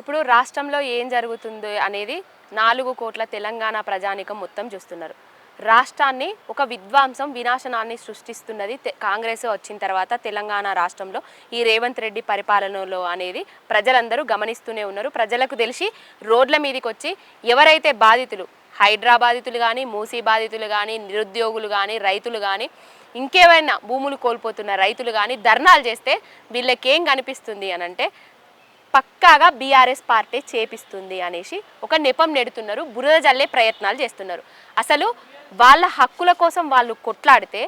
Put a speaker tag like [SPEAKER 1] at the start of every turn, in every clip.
[SPEAKER 1] ఇప్పుడు రాష్ట్రంలో ఏం జరుగుతుంది అనేది నాలుగు కోట్ల తెలంగాణ ప్రజానికం మొత్తం చూస్తున్నారు. రాష్ట్రాన్ని ఒక విధ్వంసం వినాశనాన్ని సృష్టిస్తున్నది కాంగ్రెస్ వచ్చిన తర్వాత తెలంగాణ రాష్ట్రంలో ఈ రేవంత్ రెడ్డి పరిపాలనలో అనేది ప్రజలందరూ గమనిస్తూనే ఉన్నారు. ప్రజలకు తెలిసి రోడ్ల మీదకి వచ్చి ఎవరైతే బాధితులు హైడ్రా బాధితులు కానీ మూసీ బాధితులు కానీ నిరుద్యోగులు కానీ రైతులు కానీ ఇంకేమైనా భూములు కోల్పోతున్న రైతులు కానీ ధర్నాలు చేస్తే వీళ్ళకేం కనిపిస్తుంది అని అంటే పక్కాగా బీఆర్ఎస్ పార్టీ చేపిస్తుంది అనేసి ఒక నెపం నెడుతున్నారు బురద జల్లే ప్రయత్నాలు చేస్తున్నారు. అసలు వాళ్ళ హక్కుల కోసం వాళ్ళు కొట్లాడితే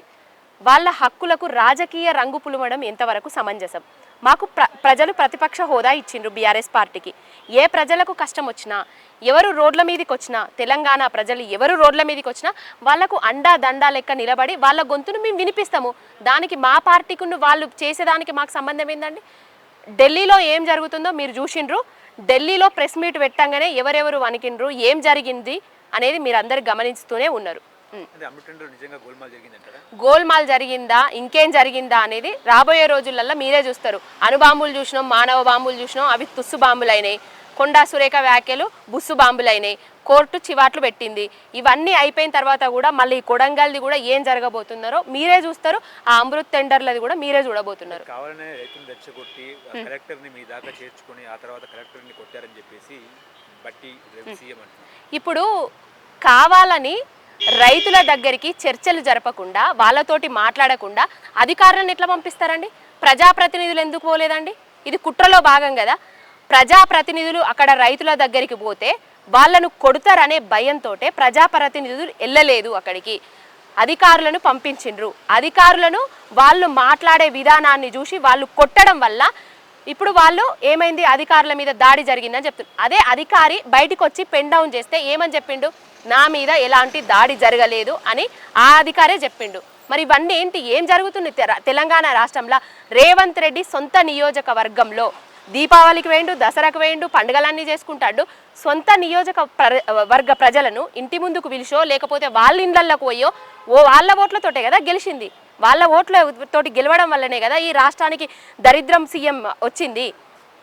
[SPEAKER 1] వాళ్ళ హక్కులకు రాజకీయ రంగు పులవడం ఎంతవరకు సమంజసం? మాకు ప్ర ప్రజలు ప్రతిపక్ష హోదా ఇచ్చిండ్రు బీఆర్ఎస్ పార్టీకి. ఏ ప్రజలకు కష్టం వచ్చినా ఎవరు రోడ్ల మీదకి వచ్చినా తెలంగాణ ప్రజలు ఎవరు రోడ్ల మీదకి వచ్చినా వాళ్ళకు అండా దండా లెక్క నిలబడి వాళ్ళ గొంతును మేము వినిపిస్తాము. దానికి మా పార్టీకి వాళ్ళు చేసేదానికి మాకు సంబంధం ఏందండి? ఢిల్లీలో ఏం జరుగుతుందో మీరు చూసిండ్రు. ఢిల్లీలో ప్రెస్ మీట్ పెట్టంగానే ఎవరెవరు వణికిండ్రు ఏం జరిగింది అనేది మీరు అందరు గమనిస్తూనే ఉన్నారు.
[SPEAKER 2] గోల్మాల్
[SPEAKER 1] జరిగిందా ఇంకేం జరిగిందా అనేది రాబోయే రోజులల్లో మీరే చూస్తారు. అణుబాంబులు చూసినాం మానవ బాంబులు చూసినాం అవి తుస్సు బాంబులు అయినాయి కొండా సురేఖ వ్యాఖ్యలు బుస్సు బాంబులు అయినాయి కోర్టు చివాట్లు పెట్టింది. ఇవన్నీ అయిపోయిన తర్వాత కూడా మళ్ళీ ఈ కొడంగల్ది కూడా ఏం జరగబోతున్నారో మీరే చూస్తారు. ఆ అమృత్ టెండర్లది కూడా మీరే చూడబోతున్నారు.
[SPEAKER 2] కావాలనే రైతుని రెచ్చగొట్టి ఆ కలెక్టర్ని మీ దాకా చేర్చుకొని ఆ తర్వాత కలెక్టర్ని కొట్టారని చెప్పేసి బట్టి రేపు సీఎం అంటున్నారు.
[SPEAKER 1] ఇప్పుడు కావాలని రైతుల దగ్గరికి చర్చలు జరపకుండా వాళ్ళతోటి మాట్లాడకుండా అధికారులను ఎట్లా పంపిస్తారండి? ప్రజాప్రతినిధులు ఎందుకు పోలేదండి? ఇది కుట్రలో భాగం కదా. ప్రజాప్రతినిధులు అక్కడ రైతుల దగ్గరికి పోతే వాళ్ళను కొడతారనే భయంతో ప్రజాప్రతినిధులు వెళ్ళలేదు అక్కడికి. అధికారులను పంపించిండ్రు. అధికారులను వాళ్ళు మాట్లాడే విధానాన్ని చూసి వాళ్ళు కొట్టడం వల్ల ఇప్పుడు వాళ్ళు ఏమైంది? అధికారుల మీద దాడి జరిగిందని చెప్తున్నారు అదే అధికారి బయటకు వచ్చి పెన్ డౌన్ చేస్తే ఏమని చెప్పిండు? నా మీద ఎలాంటి దాడి జరగలేదు అని ఆ అధికారే చెప్పిండు. మరి ఇవన్నీ ఏంటి? ఏం జరుగుతుంది తెలంగాణ రాష్ట్రంలో? రేవంత్ రెడ్డి సొంత నియోజకవర్గంలో దీపావళికి వేయండు దసరాకు వేయండు పండుగలన్నీ చేసుకుంటాడు. సొంత నియోజక ప్ర- వర్గ ప్రజలను ఇంటి ముందుకు పిలిచో లేకపోతే వాళ్ళ ఇండ్లకు పోయో ఓ వాళ్ళ ఓట్లతోటే కదా గెలిచింది. వాళ్ళ ఓట్ల తోటి గెలవడం వల్లనే కదా ఈ రాష్ట్రానికి దరిద్రం సీఎం వచ్చింది.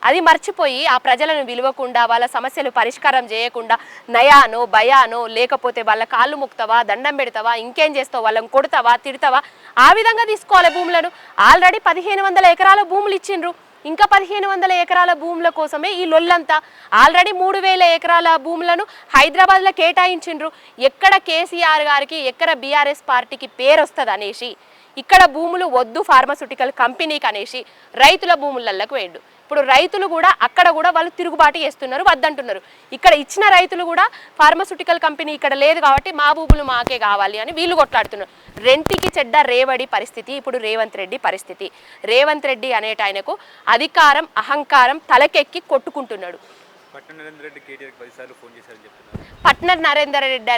[SPEAKER 1] అది మర్చిపోయి ఆ ప్రజలను విలువకుండా వాళ్ళ సమస్యలు పరిష్కారం చేయకుండా నయానో భయానో లేకపోతే వాళ్ళ కాళ్ళు ముక్తావా దండం పెడతావా ఇంకేం చేస్తావు వాళ్ళని కొడతావా తిడతావా ఆ విధంగా తీసుకోవాలి భూములను. ఆల్రెడీ పదిహేను వందల ఎకరాల భూములు ఇచ్చిండ్రు. ఇంకా పదిహేను వందల ఎకరాల భూముల కోసమే ఈ లొల్లంతా. ఆల్రెడీ మూడు వేల ఎకరాల భూములను హైదరాబాద్లో కేటాయించిండ్రు. ఎక్కడ కేసీఆర్ గారికి ఎక్కడ బీఆర్ఎస్ పార్టీకి పేరు వస్తుంది అనేసి. ఇక్కడ భూములు వద్దు ఫార్మస్యూటికల్ కంపెనీకి అనేసి. రైతుల భూములలోకి వేయండు ఇప్పుడు రైతులు కూడా అక్కడ కూడా వాళ్ళు తిరుగుబాటు చేస్తున్నారు వద్దంటున్నారు. ఇక్కడ ఇచ్చిన రైతులు కూడా ఫార్మస్యూటికల్ కంపెనీ ఇక్కడ లేదు కాబట్టి మా భూములు మాకే కావాలి అని వీళ్ళు కొట్లాడుతున్నారు. రెంటికి చెడ్డ రేవడి పరిస్థితి ఇప్పుడు రేవంత్ రెడ్డి పరిస్థితి. రేవంత్ రెడ్డి అనేట ఆయనకు అధికారం అహంకారం తలకెక్కి కొట్టుకుంటున్నాడు.
[SPEAKER 2] పట్నం నరేంద్ర రెడ్డి పదిసార్లు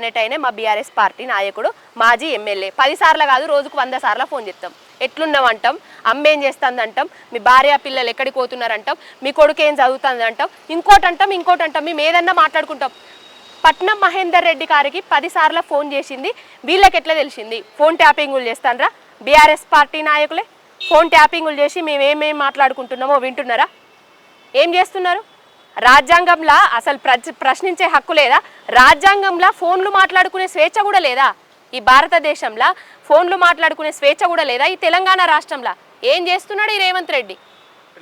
[SPEAKER 1] అనేటైనే మా బీఆర్ఎస్ పార్టీ నాయకుడు మాజీ ఎమ్మెల్యే. పది సార్లు కాదు రోజుకు వంద సార్లు ఫోన్ చేస్తాం. ఎట్లున్నావు అంటాం అమ్మేం చేస్తుంది అంటాం మీ భార్య పిల్లలు ఎక్కడికి పోతున్నారంటాం? మీ కొడుకు ఏం చదువుతుంది అంటాం ఇంకోటి అంటాం ఇంకోటి అంటాం మేము ఏదన్నా మాట్లాడుకుంటాం. పట్నం మహేందర్ రెడ్డి గారికి పదిసార్లు ఫోన్ చేసింది. వీళ్ళకి ఎట్లా తెలిసింది? ఫోన్ ట్యాపింగులు చేస్తానరా బీఆర్ఎస్ పార్టీ నాయకులే ఫోన్ ట్యాపింగులు చేసి మేము ఏమేమి మాట్లాడుకుంటున్నామో వింటున్నారా? ఏం చేస్తున్నారు? రాజ్యాంగంలో అసలు ప్రశ్నించే హక్కు లేదా? రాజ్యాంగంలో ఫోన్లు మాట్లాడుకునే స్వేచ్ఛ కూడా లేదా? ఈ భారతదేశంలో ఫోన్లు మాట్లాడుకునే స్వేచ్ఛ కూడా లేదా? ఈ తెలంగాణ రాష్ట్రంలో ఏం చేస్తున్నాడు ఈ రేవంత్ రెడ్డి?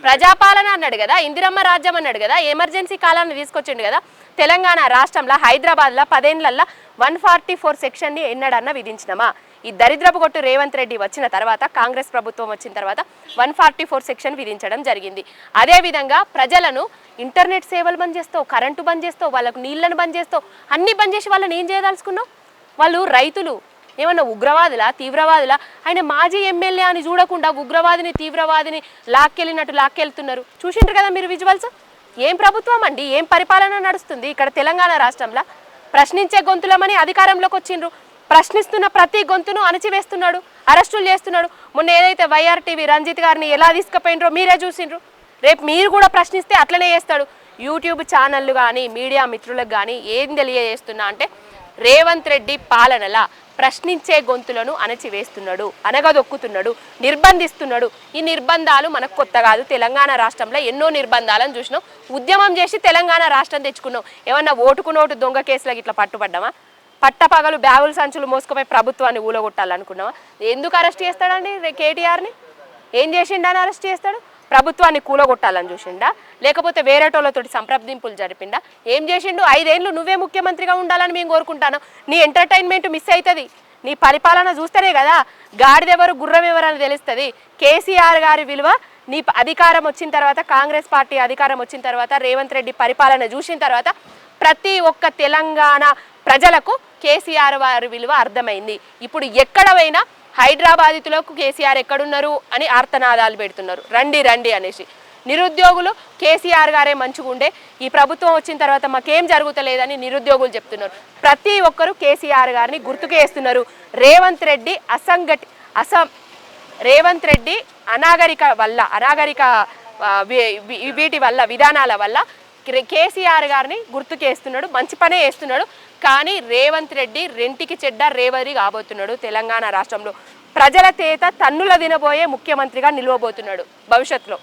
[SPEAKER 1] ప్రజాపాలన అన్నాడు కదా ఇందిరమ్మ రాజ్యం అన్నాడు కదా ఎమర్జెన్సీ కాలాన్ని తీసుకొచ్చిండు కదా తెలంగాణ రాష్ట్రంలో హైదరాబాద్లో పదేళ్ళల్లో వన్ ఫార్టీ ఫోర్ సెక్షన్ని ఎన్నడన్నా విధించినమా? ఈ దరిద్రపు కొట్టు రేవంత్ రెడ్డి వచ్చిన తర్వాత కాంగ్రెస్ ప్రభుత్వం వచ్చిన తర్వాత వన్ ఫార్టీ ఫోర్ సెక్షన్ విధించడం జరిగింది. అదేవిధంగా ప్రజలను ఇంటర్నెట్ సేవలు బంద్ చేస్తావు కరెంటు బంద్ చేస్తావు వాళ్ళకు నీళ్ళను బంద్ చేస్తావు అన్నీ బంద్ చేసి వాళ్ళని ఏం చేయదలుచుకున్నావు? వాళ్ళు రైతులు. ఏమన్నా ఉగ్రవాదులా తీవ్రవాదులా? ఆయన మాజీ ఎమ్మెల్యే అని చూడకుండా ఉగ్రవాదిని తీవ్రవాదిని లాక్కెళ్ళినట్టు లాక్కెళ్తున్నారు. చూసిండ్రు కదా మీరు విజువల్స్? ఏం ప్రభుత్వం అండి? ఏం పరిపాలన నడుస్తుంది ఇక్కడ తెలంగాణ రాష్ట్రంలో? ప్రశ్నించే గొంతులమని అధికారంలోకి వచ్చిండ్రు. ప్రశ్నిస్తున్న ప్రతి గొంతును అణచివేస్తున్నాడు అరెస్టులు చేస్తున్నాడు. మొన్న ఏదైతే వైఆర్ టీవీ రంజిత్ గారిని ఎలా తీసుకుపోయినరో మీరే చూసిండ్రు. రేపు మీరు కూడా ప్రశ్నిస్తే అట్లనే చేస్తాడు. యూట్యూబ్ ఛానళ్ళు కానీ మీడియా మిత్రులకు కానీ ఏం తెలియజేస్తున్నా అంటే రేవంత్ రెడ్డి పాలనల ప్రశ్నించే గొంతులను అణచివేస్తున్నాడు అనగదొక్కుతున్నాడు నిర్బంధిస్తున్నాడు. ఈ నిర్బంధాలు మనకు కొత్త కాదు. తెలంగాణ రాష్ట్రంలో ఎన్నో నిర్బంధాలను చూసినాం. ఉద్యమం చేసి తెలంగాణ రాష్ట్రం తెచ్చుకున్నాం. ఏమన్నా ఓటుకు నోటు దొంగ కేసులకు ఇట్లా పట్టుబడ్డామా? పట్టపగలు బ్యాగులు సంచులు మోసుకుపోయి ప్రభుత్వాన్ని ఊలగొట్టాలనుకున్నావా? ఎందుకు అరెస్ట్ చేస్తాడండి రే- కేటీఆర్ని? ఏం చేసిండని అరెస్ట్ చేస్తాడు? ప్రభుత్వాన్ని కూలగొట్టాలని చూసిండా? లేకపోతే వేరేటోళ్ళతోటి సంప్రదింపులు జరిపిండా? ఏం చేసిండు? ఐదేళ్ళు నువ్వే ముఖ్యమంత్రిగా ఉండాలని మేము కోరుకుంటాను. నీ ఎంటర్టైన్మెంట్ మిస్ అవుతుంది నీ పరిపాలన చూస్తేనే కదా గాడిదెవరు గుర్రం ఎవరు అని తెలుస్తుంది. కేసీఆర్ గారి విలువ నీ ప- అధికారం వచ్చిన తర్వాత కాంగ్రెస్ పార్టీ అధికారం వచ్చిన తర్వాత రేవంత్ రెడ్డి పరిపాలన చూసిన తర్వాత ప్రతి ఒక్క తెలంగాణ ప్రజలకు కేసీఆర్ వారి విలువ అర్థమైంది. ఇప్పుడు ఎక్కడ పోయినా హైదరాబాదితులకు కేసీఆర్ ఎక్కడున్నారు అని ఆర్తనాదాలు పెడుతున్నారు. రండి రండి అనేసి. నిరుద్యోగులు కేసీఆర్ గారే మంచిగుండే. ఈ ప్రభుత్వం వచ్చిన తర్వాత మాకేం జరుగుతలేదని నిరుద్యోగులు చెప్తున్నారు. ప్రతి ఒక్కరూ కేసీఆర్ గారిని గుర్తుకేస్తున్నారు రేవంత్ రెడ్డి అసంఘటి అసం రేవంత్ రెడ్డి అనాగరిక వల్ల అనాగరిక వీటి వల్ల విధానాల వల్ల కేసీఆర్ గారిని గుర్తుకేస్తున్నాడు మంచి పనే వేస్తున్నాడు కానీ రేవంత్ రెడ్డి రెంటికి చెడ్డ రేవరి కాబోతున్నాడు తెలంగాణ రాష్ట్రంలో. ప్రజల తేత తన్నుల దినబోయే ముఖ్యమంత్రిగా నిలవబోతున్నాడు భవిష్యత్తులో.